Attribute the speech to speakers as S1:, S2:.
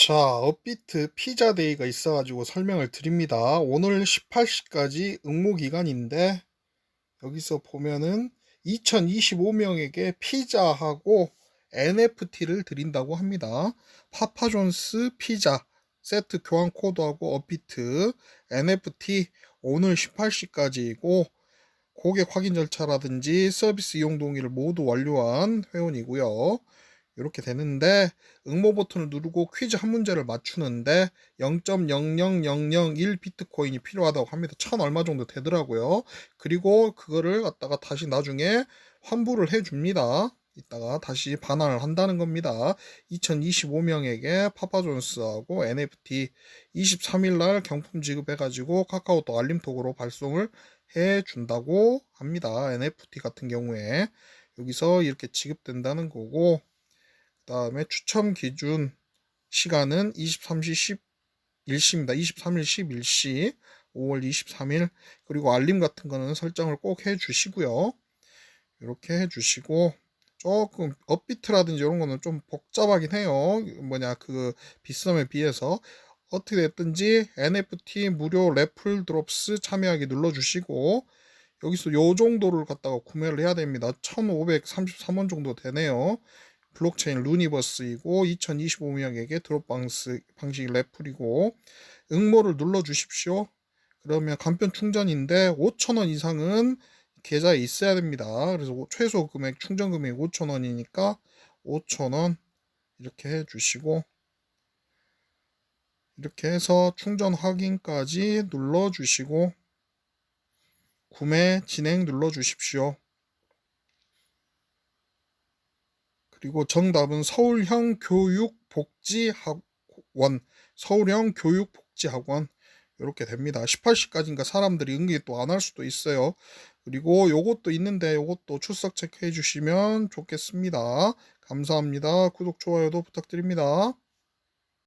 S1: 자, 업비트 피자데이가 있어가지고 설명을 드립니다. 오늘 18시까지 응모 기간인데, 여기서 보면은 2025명에게 피자하고 NFT를 드린다고 합니다. 파파존스 피자 세트 교환 코드하고 업비트 NFT 오늘 18시까지이고, 고객 확인 절차라든지 서비스 이용 동의를 모두 완료한 회원이고요. 이렇게 되는데 응모 버튼을 누르고 퀴즈 한 문제를 맞추는데 0.00001 비트코인이 필요하다고 합니다. 천 얼마 정도 되더라고요. 그리고 그거를 갖다가 다시 나중에 환불을 해줍니다. 이따가 다시 반환을 한다는 겁니다. 2025명에게 파파존스하고 NFT 23일 날 경품 지급해가지고 카카오톡 알림톡으로 발송을 해준다고 합니다. NFT 같은 경우에 여기서 이렇게 지급된다는 거고 그 다음에 추첨 기준 시간은 23시 11시입니다. 23일 11시 5월 23일 그리고 알림 같은 거는 설정을 꼭 해주시고요. 이렇게 해주시고 조금 업비트라든지 이런 거는 좀 복잡하긴 해요. 뭐냐 그 비썸에 비해서 어떻게 됐든지 NFT 무료 래플 드롭스 참여하기 눌러주시고 여기서 요 정도를 갖다가 구매를 해야 됩니다. 1533원 정도 되네요. 블록체인 루니버스이고 2025명에게 드롭 방스 방식 래플이고 응모를 눌러 주십시오. 그러면 간편 충전인데 5,000원 이상은 계좌에 있어야 됩니다. 그래서 최소 금액 충전 금액 5,000원이니까 5,000원 이렇게 해 주시고 이렇게 해서 충전 확인까지 눌러 주시고 구매 진행 눌러 주십시오. 그리고 정답은 서울형 교육복지학원, 서울형 교육복지학원 이렇게 됩니다. 18시까지인가 사람들이 응기 또 안 할 수도 있어요. 그리고 요것도 있는데 요것도 출석 체크해 주시면 좋겠습니다. 감사합니다. 구독, 좋아요도 부탁드립니다.